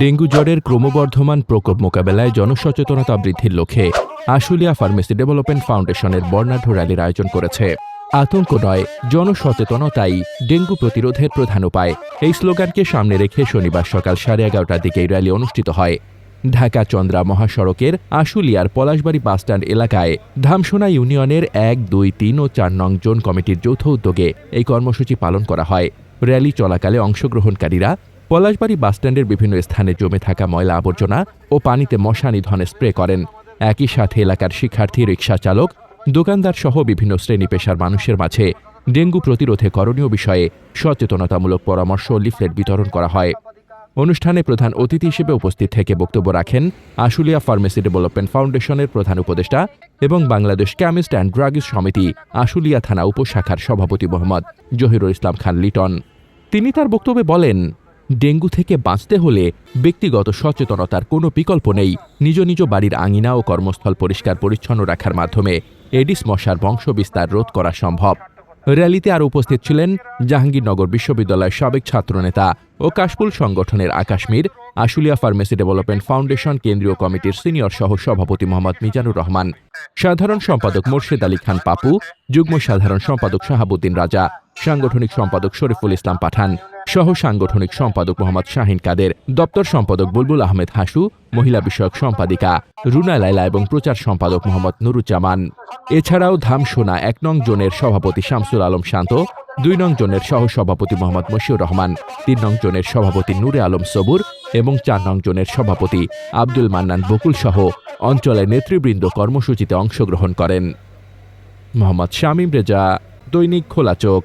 Dengue জ্বরের ক্রমবর্ধমান প্রকোপ মোকাবেলায় জনসচেতনতা বৃদ্ধির লক্ষ্যে আশুলিয়া ফার্মেসি ডেভেলপমেন্ট ফাউন্ডেশনের বর্ণাঢ্য র্যালির আয়োজন করেছে। আতঙ্ক নয়, জনসচেতনতাই ডেঙ্গু প্রতিরোধের প্রধান উপায়। এই স্লোগানকে সামনে রেখে শনিবার সকাল সাড়ে এগারোটার দিকে এই র্যালি অনুষ্ঠিত হয়। ঢাকা চন্দ্রা মহাসড়কের আশুলিয়ার পলাশবাড়ি বাসস্ট্যান্ড এলাকায় ধামসোনা ইউনিয়নের এক, দুই, তিন ও চার নং জোন কমিটির যৌথ উদ্যোগে এই কর্মসূচি পালন করা হয়। র্যালি চলাকালে অংশগ্রহণকারীরা পলাশবাড়ি বাসস্ট্যান্ডের বিভিন্ন স্থানে জমে থাকা ময়লা আবর্জনা ও পানিতে মশা নিধনে স্প্রে করেন। একই সাথে এলাকার শিক্ষার্থী রিক্সা চালক দোকানদার সহ বিভিন্ন শ্রেণি পেশার মানুষের মাঝে ডেঙ্গু প্রতিরোধে করণীয় বিষয়ে সচেতনতামূলক পরামর্শ লিফলেট বিতরণ করা হয়। অনুষ্ঠানে প্রধান অতিথি হিসেবে উপস্থিত থেকে বক্তব্য রাখেন আশুলিয়া ফার্মেসি ডেভেলপমেন্ট ফাউন্ডেশনের প্রধান উপদেষ্টা এবং বাংলাদেশ কেমিস্ট অ্যান্ড ড্রাগিস্ট সমিতি আশুলিয়া থানা উপশাখার সভাপতি মোহাম্মদ জহিরুল ইসলাম খান লিটন। তিনি তার বক্তব্যে বলেন ডেঙ্গু থেকে বাঁচতে হলে ব্যক্তিগত সচেতনতার কোনো বিকল্প নেই। নিজ নিজ বাড়ির আঙিনা ও কর্মস্থল পরিষ্কার পরিচ্ছন্ন রাখার মাধ্যমে এডিস মশার বংশবিস্তার রোধ করা সম্ভব। র্যালিতে আরও উপস্থিত ছিলেন জাহাঙ্গীরনগর বিশ্ববিদ্যালয়ের সাবেক ছাত্রনেতা ও কাশফুল সংগঠনের Akashmir, Ashulia pharmacy development foundation কেন্দ্রীয় কমিটির সিনিয়র সহ সভাপতি মোহাম্মদ মিজানুর রহমান, সাধারণ সম্পাদক মোর্শেদ আলী খান পাপু, যুগ্ম সাধারণ সম্পাদক শাহাবুদ্দিন রাজা, সাংগঠনিক সম্পাদক শরীফুল ইসলাম পাঠান সহ সাংগঠনিক সম্পাদক মোহাম্মদ শাহিন কাদের, দপ্তর সম্পাদক বুলবুল আহমেদ হাসু, মহিলা বিষয়ক সম্পাদিকা রুনা লাইলা এবং প্রচার সম্পাদক মোহাম্মদ নুরুজ্জামান। এছাড়াও ধামসোনা এক নং জোনের সভাপতি শামসুল আলম শান্ত, দুই নং জোনের সহ সভাপতি মোহাম্মদ মশিউর রহমান, তিন নং জোনের সভাপতি নূরে আলম সবুর এবং চার নং জোনের সভাপতি আব্দুল মান্নান বকুল সহ অঞ্চলের নেতৃবৃন্দ কর্মসূচিতে অংশগ্রহণ করেন। মোহাম্মদ শামীম রেজা, দৈনিক খোলা চোখ।